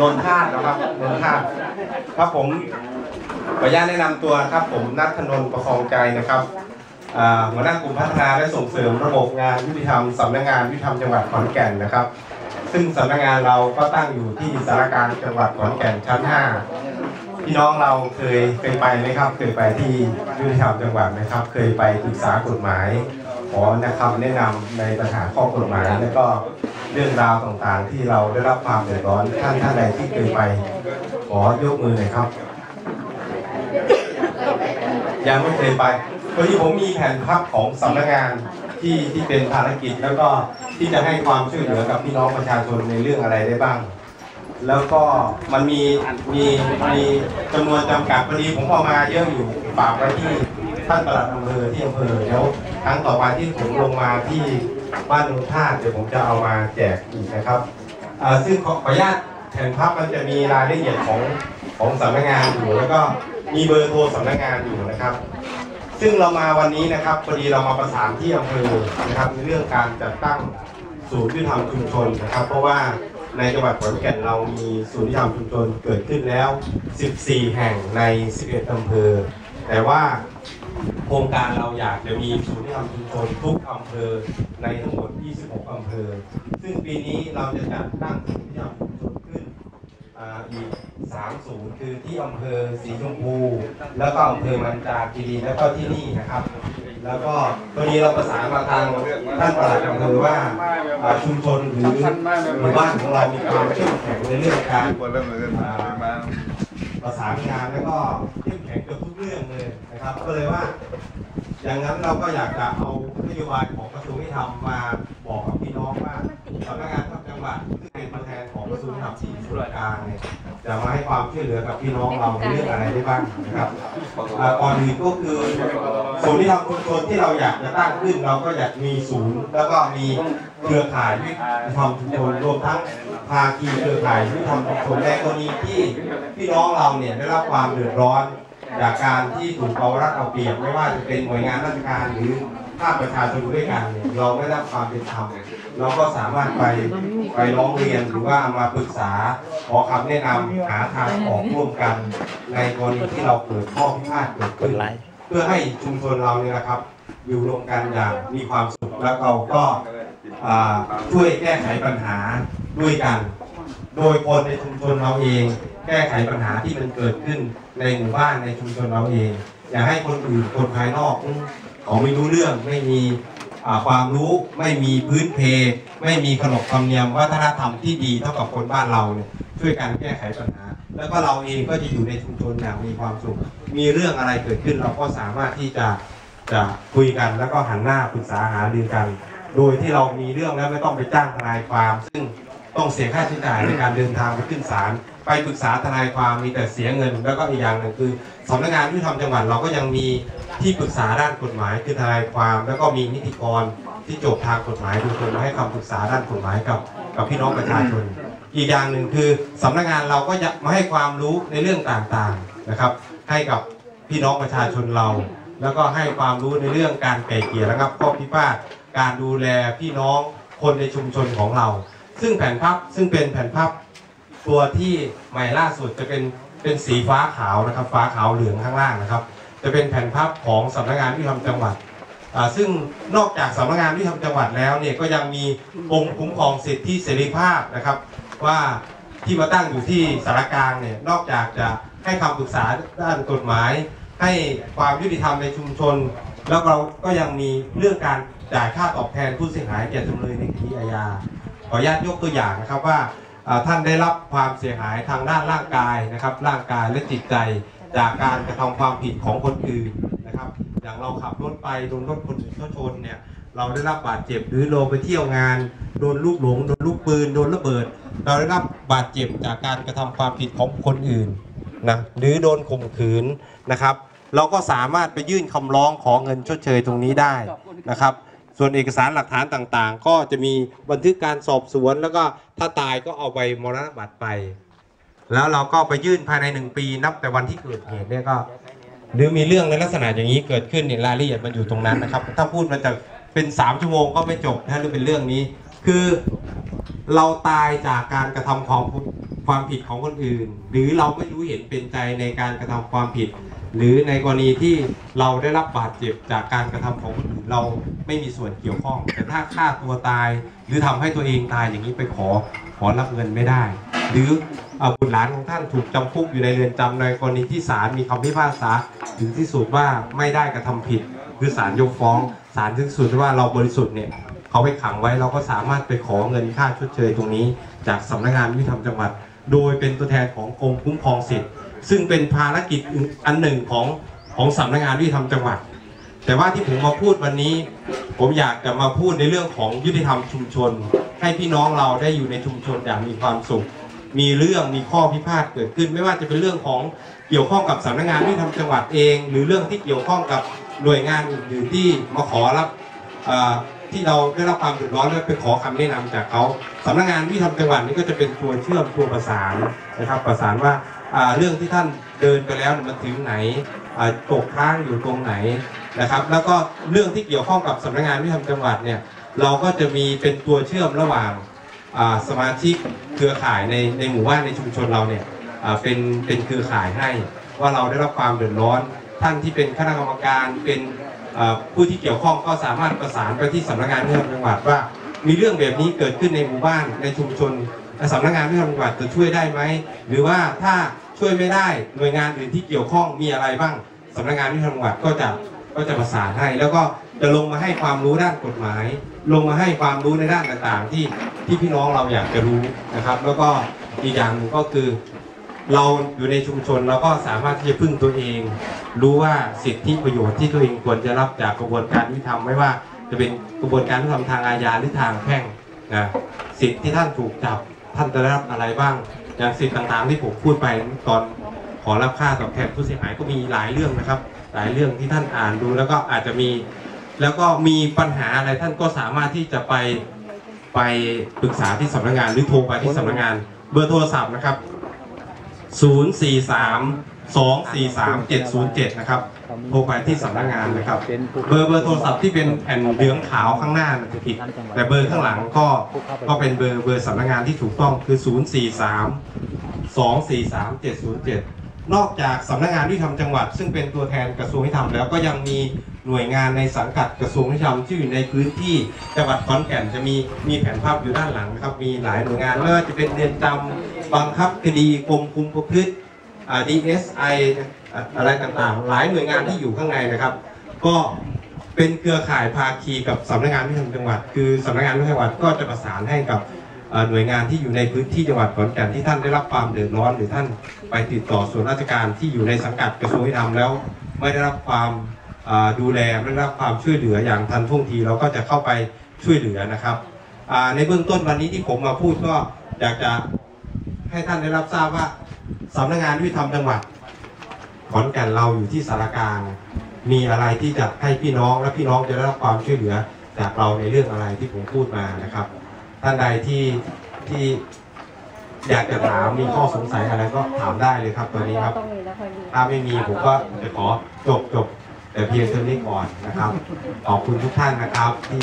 นนทาตนะครับนนทาตครับผมขออนุญาตแนะนำตัวครับผมนัทธนนท์ประคองใจนะครับอ่าหัวหน้ากลุ่มพัฒนาและส่งเสริมระบบงานยุติธรรมสำนักงานยุติธรรมจังหวัดขอนแก่นนะครับ ซึ่งสำนักงานเราก็ตั้งอยู่ที่สารการจังหวัดขอนแก่นชั้น 5 พี่น้องเราเคยเคยไปไหมครับ เคยไปที่ยุติธรรมจังหวัดไหมครับ เคยไปปรึกษากฎหมายขอแนะคำแนะนำในปัญหาข้อกฎหมายและก็ เรื่องราวต่างๆ ที่เราได้รับความเดือดร้อนท่านท่านใดที่เคยไป ขอยกมือหน่อยครับ ยังไม่เคยไปวันนี้ผมมีแผนพับของสำนักงานที่ที่เป็นภารกิจแล้วก็ที่จะให้ความช่วยเหลือกับพี่น้องประชาชนในเรื่องอะไรได้บ้าง แล้วก็มันมีมีมีจำนวนจำกัดพอดีผมเอามาเยอะอยู่ฝากไว้ที่ท่านปลัดอำเภอที่อำเภอเดี๋ยวครั้งต่อไปที่ผมลงมาที่ บ้านนนท่าเดี๋ยวผมจะเอามาแจกอีกนะครับซึ่งขอขออนุญาตแผ่นพับมันจะมีรายละเอียดของของสำนักงานอยู่แล้วก็มีเบอร์โทรสำนักงานอยู่นะครับ ซึ่งเรามาวันนี้นะครับพอดีเรามาประสานที่อำเภอนะครับในเรื่องการจัดตั้งศูนย์ยุติธรรมชุมชนนะครับ เพราะว่าในจังหวัดขอนแก่นเรามีศูนย์ยุติธรรมชุมชนเกิดขึ้นแล้ว 14 แห่งใน 11อำเภอ แต่ว่า โครงการเราอยากจะมีศูนย์ยุติธรรมชุมชนทุกอำเภอในทั้งหมด 26 อำเภอ ซึ่งปีนี้เราจะจัดตั้งศูนย์ยุติธรรมชุมชนขึ้นอีก 3 ศูนย์คือที่อำเภอสีชมพู แล้วก็อำเภอมันจาคีรีแล้วก็ที่นี่นะครับ แล้วก็ตอนนี้เราประสานมาทางท่านปลัดอำเภอว่าอ่าชุมชนหรือหมู่บ้านของเรามีความเข้มแข็งในเรื่องการประสานงานแล้วก็ เรื่องเลยนะครับ ก็เลยว่า อย่างนั้นเราก็อยากจะเอานโยบายของกระทรวงยุติธรรมมาบอกกับพี่น้องว่าสำนักงานจังหวัดซึ่งเป็นตัวแทนของกระทรวงยุติธรรมที่ส่วนกลางเนี่ยจะมาให้ความช่วยเหลือกับพี่น้องเราในเรื่องอะไรได้บ้างนะครับอ่าก่อนอื่นก็คือศูนย์ที่ทำชุมชนที่เราอยากจะตั้งขึ้น เราก็อยากมีศูนย์ แล้วก็มีเครือข่ายยุติธรรมชุมชนรวมทั้งภาคีเครือข่ายยุติธรรมชุมชนในกรณีที่พี่น้องเราเนี่ยได้รับความเดือดร้อน จากการที่ถูกเอารัดเอาเปรียบไม่ว่าจะเป็นหน่วยงานราชการหรือภาคประชาชนด้วยกันเนี่ยเราไม่ได้รับความเป็นธรรมเราก็สามารถไปไปร้องเรียนหรือว่ามาปรึกษาขอคำแนะนำหาทางออกร่วมกัน ในกรณีที่เราเกิดข้อพิพาทเกิดขึ้นเพื่อให้ชุมชนเราเนี่ยนะครับอยู่รวมกันอย่างมีความสุขแล้วเราก็อ่าช่วยแก้ไขปัญหาด้วยกัน โดยคนในชุมชนเราเอง แก้ไขปัญหาที่มันเกิดขึ้นในหมู่บ้านในชุมชนเราเอง อย่าให้คนอื่นคนภายนอกเขาไม่รู้เรื่องไม่มีความรู้ไม่มีพื้นเพ ไม่มีขนบธรรมเนียมวัฒนธรรมที่ดีเท่ากับคนบ้านเราเนี่ยช่วยกันแก้ไขปัญหา แล้วก็เราเองก็จะอยู่ในชุมชนอย่างมีความสุข มีเรื่องอะไรเกิดขึ้นเราก็สามารถที่จะจะคุยกันแล้วก็หันหน้าปรึกษาหารือกัน โดยที่เรามีเรื่องแล้วไม่ต้องไปจ้างทนายความซึ่ง ต้องเสียค่าใช้จ่ายในการเดินทางไปขึ้นศาลไปปรึกษาทนายความมีแต่เสียเงิน แล้วก็อีกอย่างหนึ่งคือสำนักงานยุติธรรมจังหวัดเราก็ยังมีที่ปรึกษาด้านกฎหมายคือทนายความ แล้วก็มีนิติกรที่จบทางกฎหมายดยตรงมาให้คำปรึกษาด้านกฎหมายกับกับพี่น้องประชาชน อีกอย่างหนึ่งคือสำนักงานเราก็จะมาให้ความรู้ในเรื่องต่างๆนะครับ ให้กับพี่น้องประชาชนเรา แล้วก็ให้ความรู้ในเรื่องการไก่เกลี่ยระงับข้อพิพาทการดูแลพี่น้องคนในชุมชนของเรา ซึ่งแผ่นพับซึ่งเป็นแผ่นพับตัวที่ใหม่ล่าสุดจะเป็นเป็นสีฟ้าขาวนะครับ ฟ้าขาวเหลืองข้างล่างนะครับ จะเป็นแผ่นพับของสำนักงานยุติธรรมจังหวัดอ่าซึ่งนอกจากสำนักงานยุติธรรมจังหวัดแล้วเนี่ยก็ยังมีกรมคุ้มครองสิทธิเสรีภาพนะครับ ว่าที่มาตั้งอยู่ที่สารกลางเนี่ยนอกจากจะให้คำปรึกษาด้านกฎหมาย ให้ความยุติธรรมในชุมชน แล้วเราก็ยังมีเรื่องการจ่ายค่าตอบแทนผู้เสียหายแก่จำเลยในคดีอาญา ขออนุญาตยกตัวอย่างนะครับว่าท่านได้รับความเสียหายทางด้านร่างกายนะครับ ร่างกายและจิตใจจากการกระทำความผิดของคนอื่นนะครับ อย่างเราขับรถไปโดนรถคนอื่นชนเนี่ยเราได้รับบาดเจ็บหรือเราไปเที่ยวงาน โดนลูกหลงโดนลูกปืนโดนระเบิด เราได้รับบาดเจ็บจากการกระทำความผิดของคนอื่นนะหรือโดนข่มขืนนะครับ เราก็สามารถไปยื่นคำร้องขอเงินชดเชยตรงนี้ได้นะครับ ส่วนเอกสารหลักฐานต่างๆ ก็จะมีบันทึกการสอบสวน แล้วก็ถ้าตายก็เอาใบมรณบัตรไป แล้วเราก็ไปยื่นภายในหนึ่งปีนับแต่วันที่เกิดเหตุเนี่ยก็หรือมีเรื่องในลักษณะอย่างนี้เกิดขึ้นเนี่ยรายละเอียดมันอยู่ตรงนั้นนะครับ ถ้าพูดมันจะเป็นสามชั่วโมงก็ไม่จบนะหรือเป็นเรื่องนี้ คือเราตายจากการกระทำความความผิดของคนอื่น หรือเราไม่รู้เห็นเป็นใจในการกระทำความผิด หรือในกรณีที่เราได้รับบาดเจ็บจากการกระทำของคนอื่นเรา ไม่มีส่วนเกี่ยวข้อง แต่ถ้าฆ่าตัวตาย หรือทำให้ตัวเองตายอย่างนี้ไปขอขอรับเงินไม่ได้ หรือบุตรหลานของท่านถูกจำคุกอยู่ในเรือนจำในกรณีที่ศาลมีคำพิพากษาถึงที่สุดว่าไม่ได้กระทำผิดหรือศาลยกฟ้องศาลถึงสุดว่าเราบริสุทธิ์เนี่ยเขาไปขังไว้เราก็สามารถไปขอเงินค่าชดเชยตรงนี้ จากสำนักงานยุติธรรมจังหวัด โดยเป็นตัวแทนของกรมคุ้มครองสิทธิ์ซึ่งเป็นภารกิจอันหนึ่งของของสำนักงานยุติธรรมจังหวัด แต่ว่าที่ผมมาพูดวันนี้ ผมอยากจะมาพูดในเรื่องของยุติธรรมชุมชน ให้พี่น้องเราได้อยู่ในชุมชนอย่างมีความสุข มีเรื่องมีข้อพิพาทเกิดขึ้น ไม่ว่าจะเป็นเรื่องของเกี่ยวข้องกับสำนักงานยุติธรรมจังหวัดเอง หรือเรื่องที่เกี่ยวข้องกับหน่วยงานอื่นๆที่มาขอรับที่เราได้รับความเดือดร้อนแล้วไปขอคำแนะนำจากเขาสำนักงานยุติธรรมจังหวัดนี่ก็จะเป็นตัวเชื่อมตัวประสานนะครับประสานว่าเรื่องที่ท่านเดินไปแล้วมันถึงไหนตกค้างอยู่ตรงไหน นะครับ แล้วก็เรื่องที่เกี่ยวข้องกับสำนักงานยุติธรรมจังหวัดเนี่ยเราก็จะมีเป็นตัวเชื่อมระหว่างสมาชิกเครือข่ายในในหมู่บ้านในชุมชนเราเนี่ยเป็นเป็นเครือข่ายให้ว่าเราได้รับความเดือดร้อน ท่านที่เป็นคณะกรรมการเป็นผู้ที่เกี่ยวข้องก็สามารถประสานไปที่สำนักงานยุติธรรมจังหวัดว่า มีเรื่องแบบนี้เกิดขึ้นในหมู่บ้านในชุมชนสำนักงานยุติธรรมจังหวัดจะช่วยได้ไหมหรือว่าถ้าช่วยไม่ได้หน่วยงานอื่นที่เกี่ยวข้องมีอะไรบ้างสำนักงานยุติธรรมจังหวัดก็จะ ก็จะประสานให้ แล้วก็จะลงมาให้ความรู้ด้านกฎหมาย ลงมาให้ความรู้ในด้านต่างๆ ที่ที่พี่น้องเราอยากจะรู้นะครับ แล้วก็อีกอย่างหนึ่งก็คือ เราอยู่ในชุมชนเราก็สามารถที่จะพึ่งตัวเอง รู้ว่าสิทธิประโยชน์ที่ตัวเองควรจะรับจากกระบวนการยุติธรรมไม่ว่า จะเป็นกระบวนการยุติธรรมทางอาญาหรือทางแพ่งนะสิทธิที่ท่านถูกจับท่านจะได้รับอะไรบ้าง อย่างสิทธิต่างๆที่ผมพูดไปตอน อรับค่าตอบแทนผู้เสียหายก็มีหลายเรื่องนะครับ หลายเรื่องที่ท่านอ่านดูแล้วก็อาจจะมี แล้วก็มีปัญหาอะไรท่านก็สามารถที่จะไปไปปรึกษาที่สำนักงานหรือโทรไปที่สำนักงาน เบอร์โทรศัพท์นะครับ 043 243 707 นะครับ โทรไปที่สำนักงานนะครับ เบอร์เบอร์โทรศัพท์ที่เป็นแผ่นเหลืองขาวข้างหน้านะจะผิด แต่เบอร์ข้างหลังก็ก็เป็นเบอร์เบอร์สำนักงานที่ถูกต้องคือ 043 243 707 นอกจากสำนักงานยุติธรรมจังหวัด ซึ่งเป็นตัวแทนกระทรวงยุติธรรมแล้วก็ยังมีหน่วยงานในสังกัดกระทรวงยุติธรรมที่อยู่ในพื้นที่จังหวัดขอนแก่นจะมีมีแผนภาพอยู่ด้านหลังนะครับ มีหลายหน่วยงานไม่ว่าจะเป็นเรือนจำบังคับคดีกรมคุมประพฤติอ่า DSI อะอะไรต่างๆ หลายหน่วยงานที่อยู่ข้างในนะครับ ก็เป็นเครือข่ายภาคีกับสำนักงานยุติธรรมจังหวัด คือสำนักงานยุติธรรมจังหวัดก็จะประสานให้กับ หน่วยงานที่อยู่ในพื้นที่จังหวัดขอนแก่นที่ท่านได้รับความเดือดร้อน หรือท่านไปติดต่อส่วนราชการที่อยู่ในสังกัดกระทรวงยุติธรรมแล้ว ไม่ได้รับความดูแลไม่ได้รับความช่วยเหลืออย่างทันท่วงทีเราก็จะเข้าไปช่วยเหลือนะครับในเบื้องต้นวันนี้ที่ผมมาพูดก็อยากจะให้ท่านได้รับทราบว่าสำนักงานยุติธรรมจังหวัดขอนแก่นเราอยู่ที่สารกลางมีอะไรที่จะให้พี่น้องและพี่น้องจะได้รับความช่วยเหลือจากเราในเรื่องอะไรที่ผมพูดมานะครับ ท่านใดที่ที่อยากจะถามมีข้อสงสัยอะไรก็ถามได้เลยครับตอนนี้ครับต้องมีแล้วค่อยมีถ้าไม่มีผมก็จะขอจบจบแต่เพียงเท่านี้ก่อนนะครับ ขอบคุณทุกท่านนะครับที่